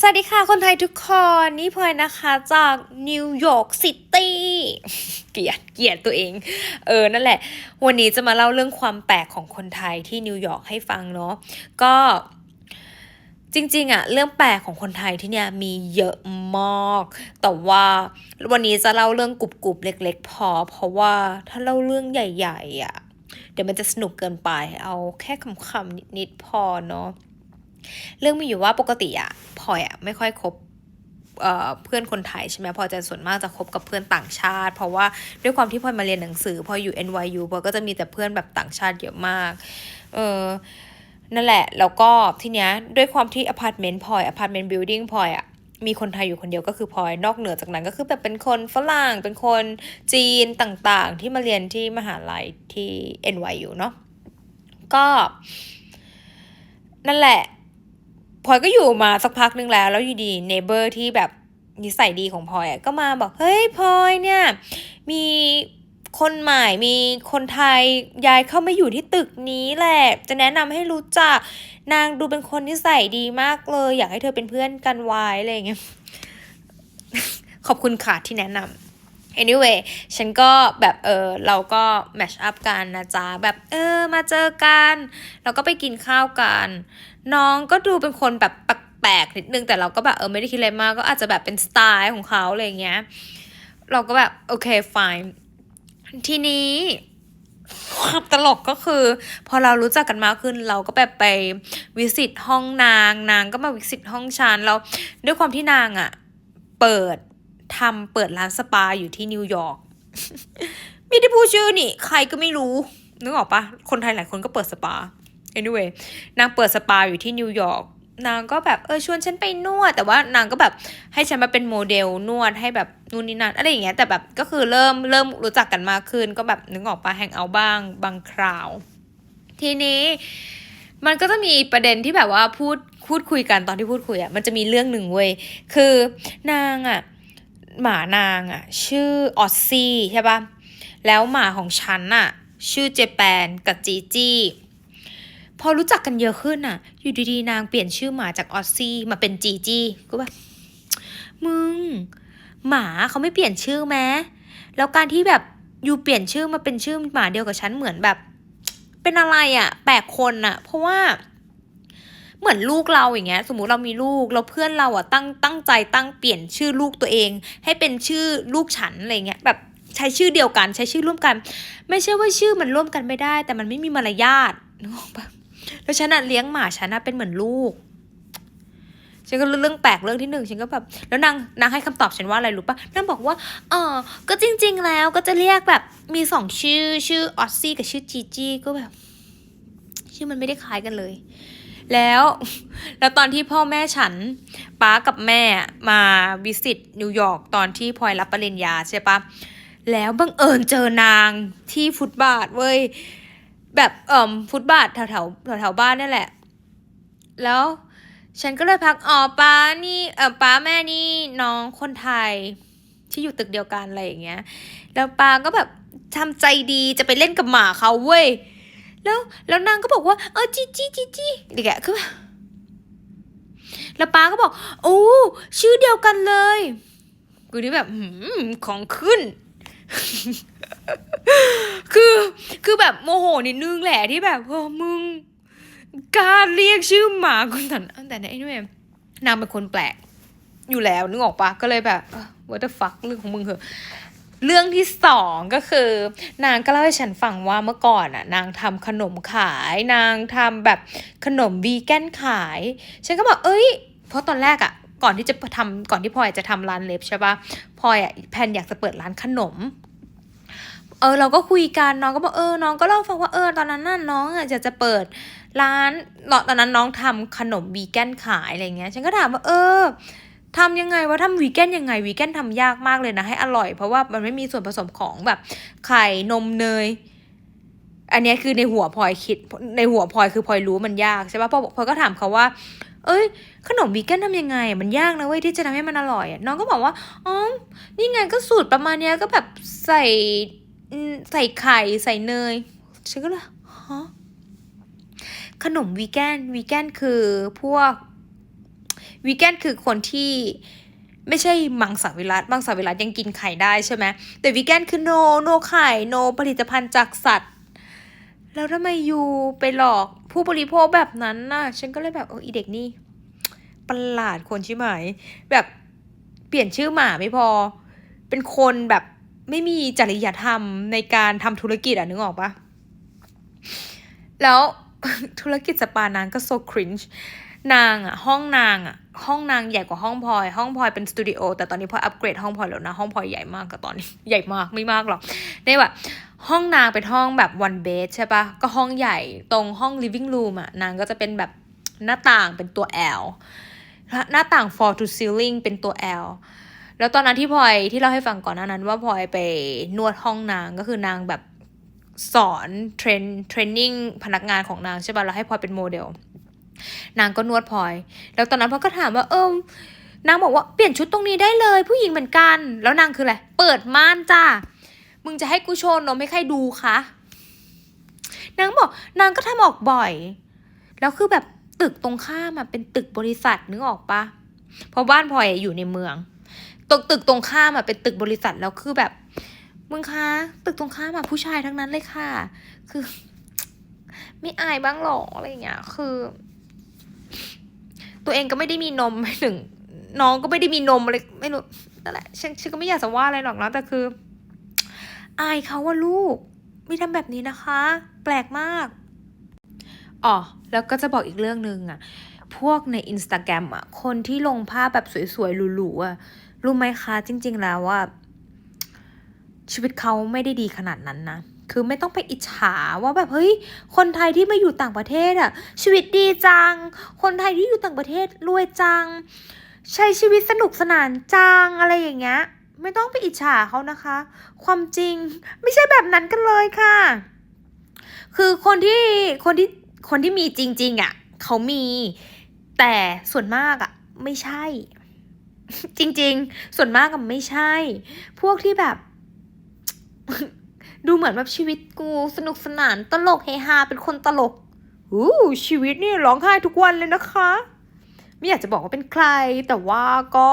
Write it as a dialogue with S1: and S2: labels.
S1: สวัสดีค่ะคนไทยทุกคนนี่พลอยนะคะจากนิวยอร์กซิตี้เกลียดเกลียดตัวเอง เออนั่นแหละ วันนี้จะมาเล่าเรื่องความแปลกของคนไทยที่นิวยอร์กให้ฟังเนาะก็จริงๆอะเรื่องแปลกของคนไทยที่เนี่ยมีเยอะมากแต่ว่าวันนี้จะเล่าเรื่องกรุบๆเล็ก ๆ พอ เพราะว่าถ้าเล่าเรื่องใหญ่ ๆอะเดี๋ยวมันจะสนุกเกินไปเอาแค่คำๆนิดๆพอเนาะ เรื่องมีอยู่ว่าปกติอะพลอยอะไม่ค่อยคบเเพื่อนคนไทยใช่ไหมพลอยจะส่วนมากจะคบกับเพื่อนต่างชาติ เพราะว่าด้วยความที่พลอยมาเรียนหนังสือพลอยอยู่ NYU พลอยก็จะมีแต่เพื่อนแบบต่างชาติเยอะมาก เออนั่นแหละ แล้วก็ทีเนี้ยด้วยความที่อพาร์ตเมนต์พลอยอพาร์ตเมนต์บิลดิ่งพลอยอะมีคนไทยอยู่คนเดียวก็คือพลอยนอกเหนือจากนั้นก็คือแบบเป็นคนฝรั่งเป็นคนจีนต่างๆ ที่มาเรียนที่มหาลัยที่ NYU เนาะก็ นั่นแหละ พลอยก็อยู่มาสักพักนึงแล้ว แล้วอยู่ดีเนเบอร์ที่แบบนิสัยดีของพลอยอะก็มาบอกเฮ้ยพลอยเนี่ยมีคนใหม่มีคนไทยย้ายเข้ามาอยู่ที่ตึกนี้แหละ จะแนะนำให้รู้จักนางดูเป็นคนนิสัยดีมากเลย อยากให้เธอเป็นเพื่อนกันไว้อะไรอย่างเงี้ยขอบคุณค่ะที่แนะนำ anyway ฉันก็แบบเออเราก็ match up กันนะจ๊ะ แบบเออมาเจอกัน เราก็ไปกินข้าวกัน น้องก็ดูเป็นคนแบบแปลกๆนิดนึง แต่เราก็แบบเออไม่ได้คิดอะไรมาก ก็อาจจะแบบเป็นสไตล์ของเขาอะไรเงี้ย เราก็แบบโอเค fine ทีนี้ความตลกก็คือ พอเรารู้จักกันมากขึ้น เราก็แบบไปวิสิตห้องนาง นางก็มาวิสิตห้องฉันแล้วด้วยความที่นางอะ่ะ เปิด ทำเปิดร้านสปาอยู่ที่นิวยอร์กไม่ได้พูดชื่อนี่ ใครก็ไม่รู้ นึกออกปะคนไทยหลายคนก็เปิดสปา anyway นางเปิดสปาอยู่ที่นิวยอร์กนางก็แบบเออชวนฉันไปนวด แต่ว่านางก็แบบให้ฉันมาเป็นโมเดลนวดให้แบบนู่นนี่นั่นอะไรอย่างเงี้ยแต่แบบก็คือเริ่มเริ่มรู้จักกันมากขึ้น ก็แบบนึกออกปะแฮงเอาบ้างบางคราว ทีนี้ มันก็จะมีประเด็นที่แบบว่าพูดพูดคุยกันตอนที่พูดคุยอะ่ะมันจะมีเรื่องหนึ่งเว้ยคือนางอะ่ะ หมานางอะ่ะชื่อออสซี่ใช่ปะแล้วหมาของฉันอะชื่อเจแปนกับจีจี้พอรู้จักกันเยอะขึ้นอะอยู่ดีๆนางเปลี่ยนชื่อหมาจากออสซี่มาเป็นจีจี้ก็แบบมึง หมาเขาไม่เปลี่ยนชื่อแม้แล้วการที่แบบอยู่เปลี่ยนชื่อมาเป็นชื่อหมาเดียวกับฉันเหมือนแบบ เป็นอะไรอะ่ะแปลกคนอะ่ะเพราะว่า เหมือนลูกเราอย่างเงี้ย สมมุติเรามีลูกแล้วเพื่อนเราอะตั้งตั้งใจตั้งเปลี่ยนชื่อลูกตัวเอง ให้เป็นชื่อลูกฉันอะไรเงี้ยแบบใช้ชื่อเดียวกันใช้ชื่อร่วมกัน ไม่ใช่ว่าชื่อมันร่วมกันไม่ได้ แต่มันไม่มีมารยาทนึกออกปะแล้วฉันอะเลี้ยงหมาฉันอะเป็นเหมือนลูกฉันก็เรื่องแปลกเรื่องที่หนึ่งฉันก็แบบแล้วนางนางให้คำตอบฉันว่าอะไรรู้ปะนางบอกว่าเออก็จริง ๆ แล้วก็จะเรียกแบบมีสองชื่อชื่อออสซี่กับชื่อจีจี้ก็แบบ ชื่อมันไม่ได้คล้ายกันเลย แล้ว แล้วตอนที่พ่อแม่ฉันป้ากับแม่มาวิสิตนิวยอร์กตอนที่พลอยรับปริญญาใช่ปะแล้วบังเอิญเจอนางที่ฟุตบาทเว้ยแบบเอ่อฟุตบาทแถวแถวแถวแถวบ้านนี่แหละ แล้วฉันก็เลยพักอ๋อป้านี่เออป้าแม่นี่น้องคนไทยที่อยู่ตึกเดียวกันอะไรอย่างเงี้ย แล้วป้าก็แบบทำใจดีจะไปเล่นกับหมาเขาเว้ย แล้วแล้วนางก็บอกว่า เออจีจีจีจีเด็กอะคือแล้วป้าก็บอก โอ้ชื่อเดียวกันเลย กูนี่แบบหืมของขึ้น คือคือแบบโมโหนิดนึงแหละที่แบบเออมึงกล้าเรียกชื่อหมาคนแต่แต่เนี่ยไอ้นี่นางเป็นคนแปลก อยู่แล้วนึกออกปะก็เลยแบบเออ what the fuck เรื่องของมึงเหอะ เรื่องที่สองก็คือ นางก็เล่าให้ฉันฟังว่าเมื่อก่อนอะ นางทำขนมขาย นางทำแบบขนมวีแกนขาย ฉันก็บอกเอ้ย เพราะตอนแรกอะก่อนที่จะทำก่อนที่พลอยจะทำร้านเล็บใช่ปะพลอยอะแพนอยากจะเปิดร้านขนม เออเราก็คุยกันน้องก็บอกเออน้องก็เล่าฟังว่าเออตอนนั้นน่ะน้องอะจะจะเปิดร้านตอนนั้นน้องทำขนมวีแกนขายอะไรเงี้ย ฉันก็ถามว่าเออ ทำยังไงว่าทำวีแกนยังไงวีแกนทำยากมากเลยนะให้อร่อย เพราะว่ามันไม่มีส่วนผสมของแบบไข่นมเนย อันนี้คือในหัวพลอยคิดในหัวพลอยคือพลอยรู้มันยากใช่ปะพอพลอยก็ถามเขาว่า เอ้ย ขนมวีแกนทำยังไง มันยากนะเว้ยที่จะทำให้มันอร่อยน้องก็บอกว่าอ๋อนี่ไงก็สูตรประมาณเนี้ยก็แบบใส่ใส่ไข่ใส่เนยฉันก็เลยฮะขนมวีแกนวีแกนคือพวก วีแกนคือคนที่ไม่ใช่มังสวิรัตมังสวิรัตยังกินไข่ได้ใช่ไหมแต่วีแกนคือโนโนไข่โนผลิตภัณฑ์จากสัตว์ แล้วทำไมยูไปหลอกผู้บริโภคแบบนั้นน่ะ ฉันก็เลยแบบเอออีเด็กนี่ประหลาดคนใช่ไหมแบบเปลี่ยนชื่อหมาไม่พอ เป็นคนแบบไม่มีจริยธรรมในการทำธุรกิจอะนึกออกปะแล้วธุรกิจสปานางก็โซครินช์ นางอะห้องนางอะห้องนางใหญ่กว่าห้องพลอย ห้องพลอยเป็นสตูดิโอแต่ตอนนี้พลอยอัปเกรดห้องพลอยแล้วนะห้องพลอยใหญ่มากกับตอนนี้ใหญ่มากไม่มากหรอกเนี่แบบห้องนางเป็นห้องแบบ one bed ใช่ปะก็ห้องใหญ่ตรงห้อง living room อะนางก็จะเป็นแบบหน้าต่างเป็นตัว L หน้าต่าง floor to ceiling เป็นตัว L แล้วตอนนั้นที่พลอยที่เล่าให้ฟังก่อนหน้านั้น ว่าพลอยไปนวดห้องนางก็คือนางแบบสอนเทรนเทรนนิ่งพนักงานของนางใช่ป่ะแล้วให้พลอยเป็นโมเดล นางก็นวดพลอย แล้วตอนนั้นพลอยก็ถามว่า เออนางบอกว่าเปลี่ยนชุดตรงนี้ได้เลย ผู้หญิงเหมือนกัน แล้วนางคืออะไร เปิดม่านจ้า มึงจะให้กูโชว์นมให้ใครดูคะ นางบอกนางก็ทำออกบ่อย แล้วคือแบบตึกตรงข้ามอะเป็นตึกบริษัทนึกออกปะเพราะบ้านพลอยอยู่ในเมืองตกตึกตรงข้ามอะเป็นตึกบริษัทแล้วคือแบบ มึงคะ ตึกตรงข้ามอะผู้ชายทั้งนั้นเลยค่ะ คือ ไม่อายบ้างหรออะไรอย่างเงี้ย คือ ตัวเองก็ไม่ได้มีนมไม่ถึงน้องก็ไม่ได้มีนมอะไรไม่รู้นั่นแหละฉันฉันก็ไม่อยากจะว่าอะไรหรอกนะแต่คือ อายเขาว่าลูก ไม่ทำแบบนี้นะคะ แปลกมากอ๋อแล้วก็จะบอกอีกเรื่องหนึ่งอะพวกในอินสตาแกรมอะคนที่ลงภาพแบบสวยๆหรูๆอะรู้ไหมคะ จริง ๆ แล้วว่าชีวิตเขาไม่ได้ดีขนาดนั้นนะ คือไม่ต้องไปอิจฉาว่าแบบเฮ้ย คนไทยที่มาอยู่ต่างประเทศอะชีวิตดีจัง คนไทยที่อยู่ต่างประเทศรวยจัง ใช้ชีวิตสนุกสนานจังอะไรอย่างเงี้ยไม่ต้องไปอิจฉาเขานะคะ ความจริงไม่ใช่แบบนั้นกันเลยค่ะ คือคนที่คนที่คนที่มีจริง ๆอะเขามี แต่ส่วนมากอะ ไม่ใช่ จริง ๆ ส่วนมากก็ไม่ใช่ พวกที่แบบ ดูเหมือนแบบชีวิตกูสนุกสนานตลกเฮฮาเป็นคนตลกอู้ชีวิตนี่ร้องไห้ทุกวันเลยนะคะ ไม่อยากจะบอกว่าเป็นใคร แต่ว่าก็